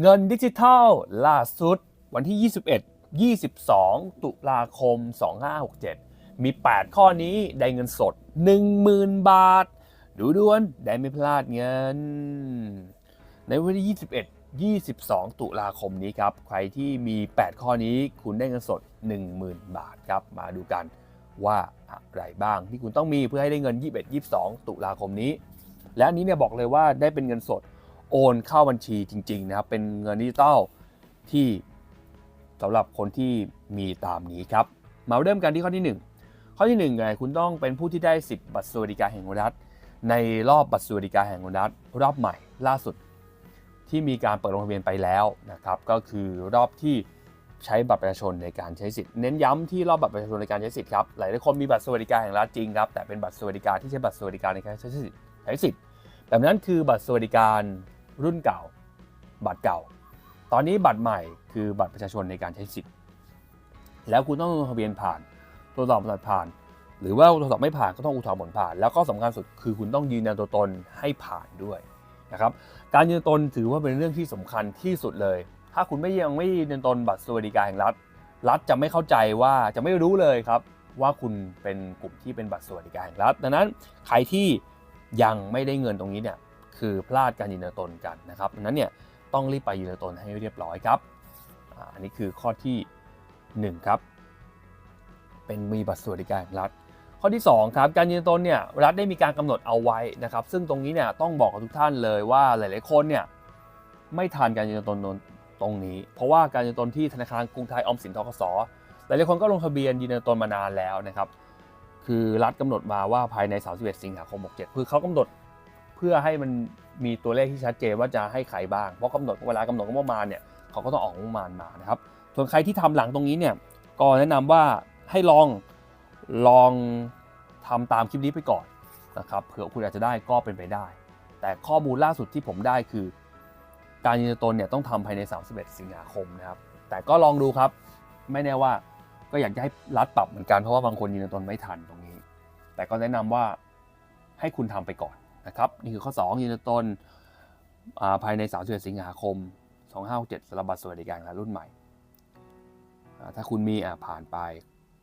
เงินดิจิทัลล่าสุดวันที่ 21 22 ตุลาคม 2567 มี 8 ข้อนี้ได้เงินสด 10,000 บาท ดูด่วนได้ไม่พลาดเงิน ในวันที่ 21 22 ตุลาคมนี้ครับ ใครที่มี 8 ข้อนี้คุณได้เงินสด 10,000 บาทครับ มาดูกันว่าอะไรบ้างที่คุณต้องมีเพื่อให้ได้เงิน 21 22 ตุลาคมนี้ และอันนี้เนี่ยบอกเลยว่าได้เป็นเงินสด โอนเข้าบัญชีจริง ๆ นะครับ เป็นเงินดิจิตอลที่สำหรับคนที่มีตามนี้ครับ มาเริ่มกันที่ข้อที่ 1 ข้อที่1ไงคุณต้องเป็นผู้ที่ได้สิทธิ์บัตรสวัสดิการแห่งรัฐ ในรอบบัตรสวัสดิการแห่งรัฐรอบใหม่ล่าสุด ที่มีการเปิดลงทะเบียนไปแล้วนะครับ ก็คือรอบที่ใช้บัตรประชาชนในการใช้สิทธิ์เน้นย้ำที่รอบบัตรประชาชนในการใช้สิทธิ์ครับหลายๆคนมีบัตรสวัสดิการแห่งรัฐจริงครับแต่เป็นบัตรสวัสดิการที่ใช้บัตรสวัสดิการในการใช้สิทธิ์ใช้สิทธิ์แบบนั้นคือบัตรสวัสดิการ รุ่นเก่า บัตรเก่า ตอนนี้บัตรใหม่คือบัตรประชาชนในการใช้สิทธิ์ แล้วคุณต้องลงทะเบียนผ่านตรวจสอบบัตรผ่าน หรือว่าตรวจสอบไม่ผ่านก็ต้องอุทธรณ์ผลผ่าน แล้วก็สำคัญสุดคือคุณต้องยืนยันตัวตนให้ผ่านด้วยนะครับ การยืนยันตนถือว่าเป็นเรื่องที่สำคัญที่สุดเลย ถ้าคุณไม่ยังไม่ยืนยันตนบัตรสวัสดิการแห่งรัฐ รัฐจะไม่เข้าใจว่าจะไม่รู้เลยครับว่าคุณเป็นกลุ่มที่เป็นบัตรสวัสดิการแห่งรัฐ ดังนั้นใครที่ยังไม่ได้เงินตรงนี้เนี่ย คือพลาดการยืนยันตนกันนะครับดังนั้นเนี่ยต้องรีบไปยืนยันตนให้เรียบร้อยครับอันนี้คือข้อที่หนึ่งครับ เป็นมีบัตรสวัสดิการรัฐ ข้อที่ 2 ครับ การยืนยันตนเนี่ยรัฐได้มีการกำหนดเอาไว้นะครับ ซึ่งตรงนี้เนี่ยต้องบอกกับทุกท่านเลยว่าหลาย ๆ คนเนี่ยไม่ทันการยืนยันตนตรงนี้ เพราะว่าการยืนยันตนที่ธนาคารกรุงไทยออมสินทกสหลาย ๆ คนก็ลงทะเบียนยืนยันตนมานานแล้วนะครับ คือรัฐกำหนดมาว่าภายใน 31 สิงหาคม 67 คือเขากำหนด พื่อให้มันมีตัวเลขที่ชัดเจนว่าจะให้ใครบ้าง เพราะกำหนดเวลากำหนดงบประมาณเนี่ยเขาก็ต้องออกงบประมาณมานะครับ ส่วนใครที่ทำหลังตรงนี้เนี่ยก็แนะนำว่าให้ลองลองทำตามคลิปนี้ไปก่อนนะครับเผื่อคุณอาจจะได้ก็เป็นไปได้ แต่ข้อมูลล่าสุดที่ผมได้คือ การยืนยันตนเนี่ยต้องทำภายใน 31 สิงหาคมนะครับ แต่ก็ลองดูครับ ไม่แน่ว่าก็อยากจะให้รัดปรับเหมือนกันเพราะว่าบางคนยืนยันตนไม่ทันตรงนี้ แต่ก็แนะนำว่าให้คุณทำไปก่อน นะครับนี่คือข้อ 2 ยืนยันตนอ่าภายใน31สิงหาคม 2567สำหรับบัตรสวัสดิการรุ่นใหม่ ถ้าคุณมีผ่านไป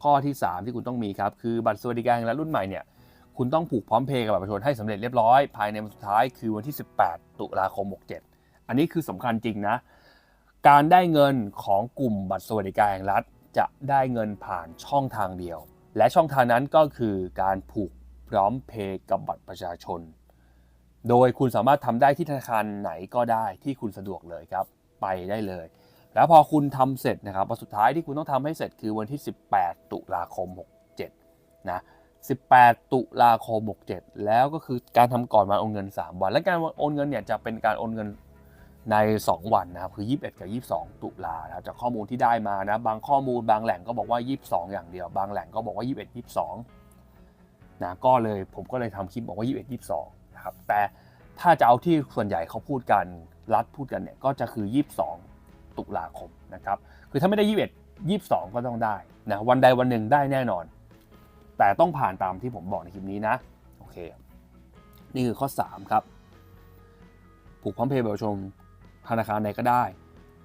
ข้อที่ 3 ที่คุณต้องมีครับคือบัตรสวัสดิการแห่งรัฐรุ่นใหม่เนี่ยคุณต้องผูกพร้อมเพย์กับบัตรประชาชนให้สำเร็จเรียบร้อยภายในวันสุดท้ายคือวันที่ 18 ตุลาคม 67 อันนี้คือสำคัญจริงนะการได้เงินของกลุ่มบัตรสวัสดิการแห่งรัฐ จะได้เงินผ่านช่องทางเดียว และช่องทางนั้นก็คือการผูกพร้อมเพย์กับบัตรประชาชน โดยคุณสามารถทำได้ที่ธนาคารไหนก็ได้ที่คุณสะดวกเลยครับ ไปได้เลย แล้วพอคุณทำเสร็จนะครับวันสุดท้ายที่คุณต้องทำให้เสร็จคือวันที่ 18 ตุลาคม 67 นะ 18 ตุลาคม 67 แล้วก็คือการทำก่อนวันโอนเงิน 3 วัน และการโอนเงินเนี่ยจะเป็นการโอนเงินใน 2 วันนะครับคือ 21 กับ 22 ตุลานะครับจากข้อมูลที่ได้มานะบางข้อมูลบางแหล่งก็บอกว่า 22 อย่างเดียว บางแหล่งก็บอกว่า 21 22นะก็เลยผมก็เลยทำคลิปบอกว่า 21 22 นะครับแต่ถ้าจะเอาที่ส่วนใหญ่เขาพูดกันรัฐพูดกันเนี่ยก็จะคือ 22 ตุลาคมนะครับคือถ้าไม่ได้ 21 22 ก็ต้องได้นะวันใดวันหนึ่งได้แน่นอน แต่ต้องผ่านตามที่ผมบอกในคลิปนี้นะโอเคนี่คือข้อ 3 ครับผูกพร้อมเพย์แบบประชาชนธนาคารใดก็ได้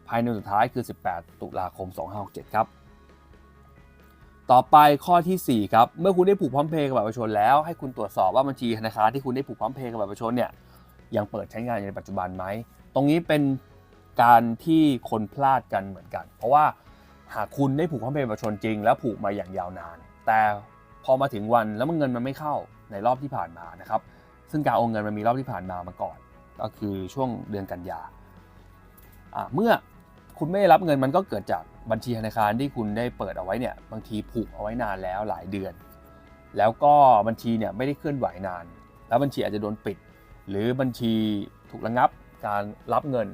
ภายในวันสุดท้ายคือ 18 ตุลาคม 2567 ครับ ต่อไปข้อทีสี่ 4 ครับ เมื่อคุณได้ผูกพร้อมเพย์กับบัตรประชาชนแล้ว ให้คุณตรวจสอบว่าบัญชีธนาคารที่คุณได้ผูกพร้อมเพย์กับบัตรประชาชนเนี่ยยังเปิดใช้งานอยู่ในปัจจุบันไหม ตรงนี้เป็นการที่คนพลาดกันเหมือนกัน เพราะว่าหากคุณได้ผูกพร้อมเพย์บัตรประชาชนจริง แล้วผูกมาอย่างยาวนาน แต่พอมาถึงวันแล้วมันเงินมันไม่เข้าในรอบที่ผ่านมานะครับ ซึ่งการโอนเงินมันมีรอบที่ผ่านมามาก่อน ก็คือช่วงเดือนกันยาเมื่อคุณไม่ได้รับเงินมันก็เกิดจาก บัญชีธนาคารที่คุณได้เปิดเอาไว้เนี่ยบางทีผูกเอาไว้นานแล้วหลายเดือน แล้วก็บัญชีเนี่ยไม่ได้เคลื่อนไหวนาน แล้วบัญชีอาจจะโดนปิด หรือบัญชีถูกระงับการรับเงิน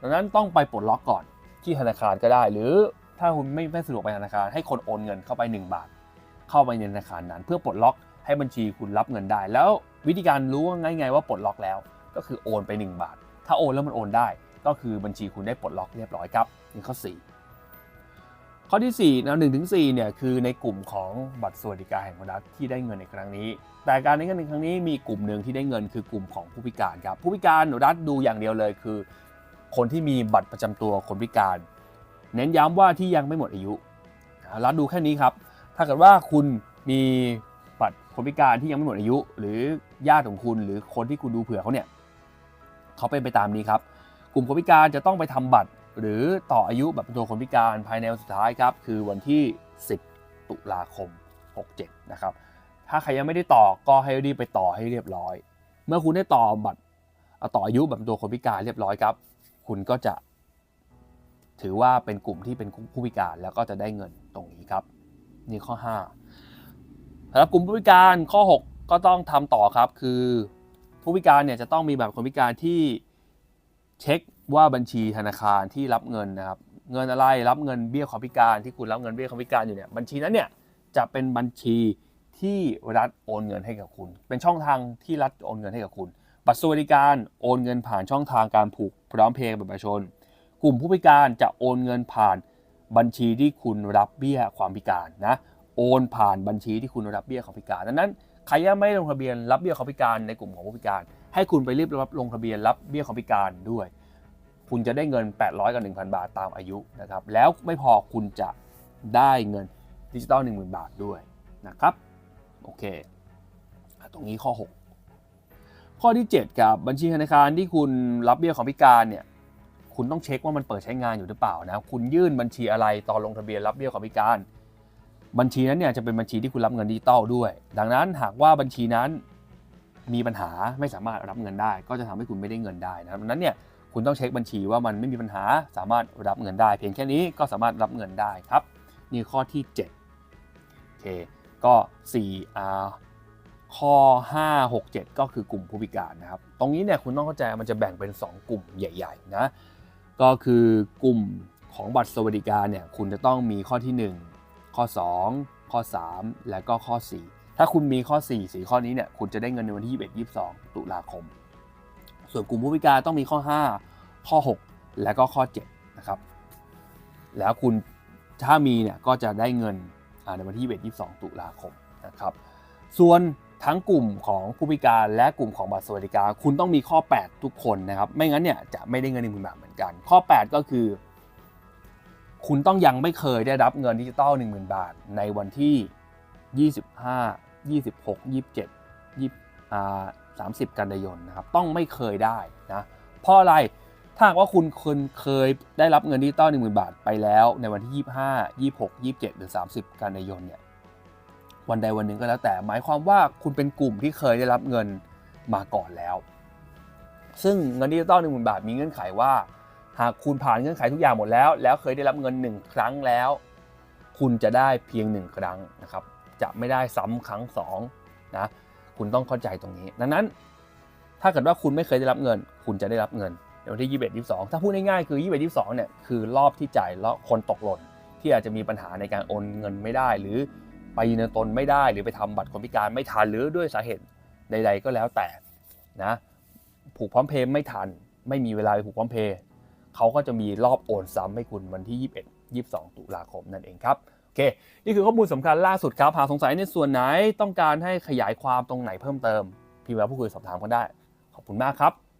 ดังนั้นต้องไปปลดล็อกก่อนที่ธนาคารก็ได้ หรือถ้าคุณไม่ไม่สะดวกไปธนาคารให้คนโอนเงินเข้าไป 1 บาท เข้าไปในธนาคารนั้น เพื่อปลดล็อกให้บัญชีคุณรับเงินได้ แล้ววิธีการรู้ว่าง่ายๆว่าปลดล็อกแล้ว ก็คือโอนไป 1 บาท ถ้าโอนแล้วมันโอนได้ ก็คือบัญชีคุณได้ปลดล็อกเรียบร้อยครับนี่ข้อ4 ข้อที่4นะหนึ่งถึงสเนี่ยคือในกลุ่มของบัตรสวัสดิการแห่งรัฐที่ได้เงินในครั้งนี้ แต่การได้เงินในครั้งนี้มีกลุ่มหนึ่งที่ได้เงินคือกลุ่มของผู้พิการครับผู้พิการรัฐดูอย่างเดียวเลยคือ คนที่มีบัตรประจำตัวคนพิการ เน้นย้ำว่าที่ยังไม่หมดอายุรัฐดูแค่นี้ครับถ้าเกิดว่าคุณมีบัตรคนพิการที่ยังไม่หมดอายุ หรือญาติของคุณ หรือคนที่คุณดูเผื่อเขาเนี่ยเขาเป็นไปตามนี้ครับ กลุ่มคนพิการจะต้องไปทำบัตร หรือต่ออายุบัตรประจำตัวคนพิการภายในวันสุดท้ายครับ คือวันที่ 10 ตุลาคม 67 นะครับ ถ้าใครยังไม่ได้ต่อก็ให้รีบไปต่อให้เรียบร้อย เมื่อคุณได้ต่อบัตรเอ่อต่ออายุบัตรประจำตัวคนพิการเรียบร้อยครับ คุณก็จะ ถือว่าเป็นกลุ่มที่เป็นผู้พิการแล้วก็จะได้เงินตรงนี้ครับ นี่ข้อ5สำหรับกลุ่มผู้พิการข้อ 6 ก็ต้องทำต่อครับคือผู้พิการเนี่ยจะต้องมีบัตรคนพิการที่เช็ค ว่าบัญชีธนาคารที่รับเงินนะครับเงินอะไรรับเงินเบี้ยความพิการที่คุณรับเงินเบี้ยความพิการอยู่เนี่ยบัญชีนั้นเนี่ยจะเป็นบัญชีที่รัฐโอนเงินให้กับคุณ เป็นช่องทางที่รัฐโอนเงินให้กับคุณ บัตรสวัสดิการโอนเงินผ่านช่องทางการผูกพร้อมเพย์กับบัตรประชาชน กลุ่มผู้พิการจะโอนเงินผ่านบัญชีที่คุณรับเบี้ยความพิการนะโอนผ่านบัญชีที่คุณรับเบี้ยความพิการดังนั้นใครยังไม่ลงทะเบียนรับเบี้ยความพิการในกลุ่มของผู้พิการ ให้คุณไปรีบรับลงทะเบียนรับเบี้ยความพิการด้วย คุณจะได้เงิน 800 กับ 1,000 บาทตามอายุนะครับ แล้วไม่พอคุณจะได้เงินดิจิตอล10,000 บาทด้วยนะครับ โอเค ตรงนี้ข้อ 6 ข้อที่ 7 กับบัญชีธนาคารที่คุณรับเบี้ยความพิการเนี่ย คุณต้องเช็คว่ามันเปิดใช้งานอยู่หรือเปล่านะ คุณยื่นบัญชีอะไรตอนลงทะเบียนรับเบี้ยความพิการ บัญชีนั้นเนี่ยจะเป็นบัญชีที่คุณรับเงินดิจิตอลด้วย ดังนั้นหากว่าบัญชีนั้นมีปัญหาไม่สามารถรับเงินได้ ก็จะทำให้คุณไม่ได้เงินได้นะดังนั้นเนี่ย คุณต้องเช็คบัญชีว่ามันไม่มีปัญหาสามารถรับเงินได้ เพียงแค่นี้ก็สามารถรับเงินได้ครับ นี่ข้อที่7โอเคก็4อ่าข้อ 5 6 7 ก็คือกลุ่มผู้พิการนะครับ ตรงนี้เนี่ยคุณต้องเข้าใจมันจะแบ่งเป็น 2 กลุ่มใหญ่ ๆ นะ ก็คือกลุ่มของบัตรสวัสดิการเนี่ยคุณจะต้องมีข้อที่ 1 ข้อ 2 ข้อ 3 และก็ข้อ 4 ถ้าคุณมีข้อ 4 4 ข้อนี้เนี่ยคุณจะได้เงินในวันที่ 21 22 ตุลาคม ส่วนกลุ่มผู้พิการต้องมีข้อ 5 ข้อ 6 และก็ข้อ7นะครับแล้วคุณถ้ามีเนี่ยก็จะได้เงินในวันที่21 22 ตุลาคมนะครับส่วนทั้งกลุ่มของผู้พิการและกลุ่มของบัตรสวัสดิการคุณต้องมีข้อ 8 ทุกคนนะครับ ไม่งั้นเนี่ยจะไม่ได้เงินหนึ่งหมื่นบาทเหมือนกัน ข้อ 8 ก็คือ คุณต้องยังไม่เคยได้รับเงินดิจิตอล10,000 บาท ในวันที่ 25 26 27 20อ่า 30 กันยายนนะครับต้องไม่เคยได้นะเพราะอะไรถ้าว่าคุณเคยเคยได้รับเงินดิจิตอล10,000บาทไปแล้วในวันที่ 25 26 27 หรือ 30 กันยายนเนี่ยวันใดวันหนึ่งก็แล้วแต่หมายความว่าคุณเป็นกลุ่มที่เคยได้รับเงินมาก่อนแล้ว ซึ่งเงินดิจิตอลหนึ่งหมื่นบาทมีเงื่อนไขว่า หากคุณผ่านเงื่อนไขทุกอย่างหมดแล้ว แล้วเคยได้รับเงินหนึ่งครั้งแล้ว คุณจะได้เพียงหนึ่งครั้งนะครับจะไม่ได้ซ้ำครั้งสองนะ คุณต้องเข้าใจตรงนี้ ดังนั้น ถ้าเกิดว่าคุณไม่เคยได้รับเงิน คุณจะได้รับเงินในวันที่ 21 22 ถ้าพูดง่ายๆคือ 21 22 เนี่ยคือรอบที่จ่ายแล้วคนตกหล่นที่อาจจะมีปัญหาในการโอนเงินไม่ได้ หรือไปยืนยันตนไม่ได้ หรือไปทำบัตรคนพิการไม่ทันหรือด้วยสาเหตุใด ๆ ก็แล้วแต่นะผูกพร้อมเพย์ไม่ทัน ไม่มีเวลาไปผูกพร้อมเพย์เขาก็จะมีรอบโอนซ้ำให้คุณวันที่ 21 22 ตุลาคมนั่นเองครับ อเคนี่คือข้อมูลสำคัญล่าสุดครับหากสงสัยในส่วนไหนต้องการให้ขยายความตรงไหนเพิ่มเติมพิมพ์มาพูดคุยสอบถามกันได้ ขอบคุณมากครับ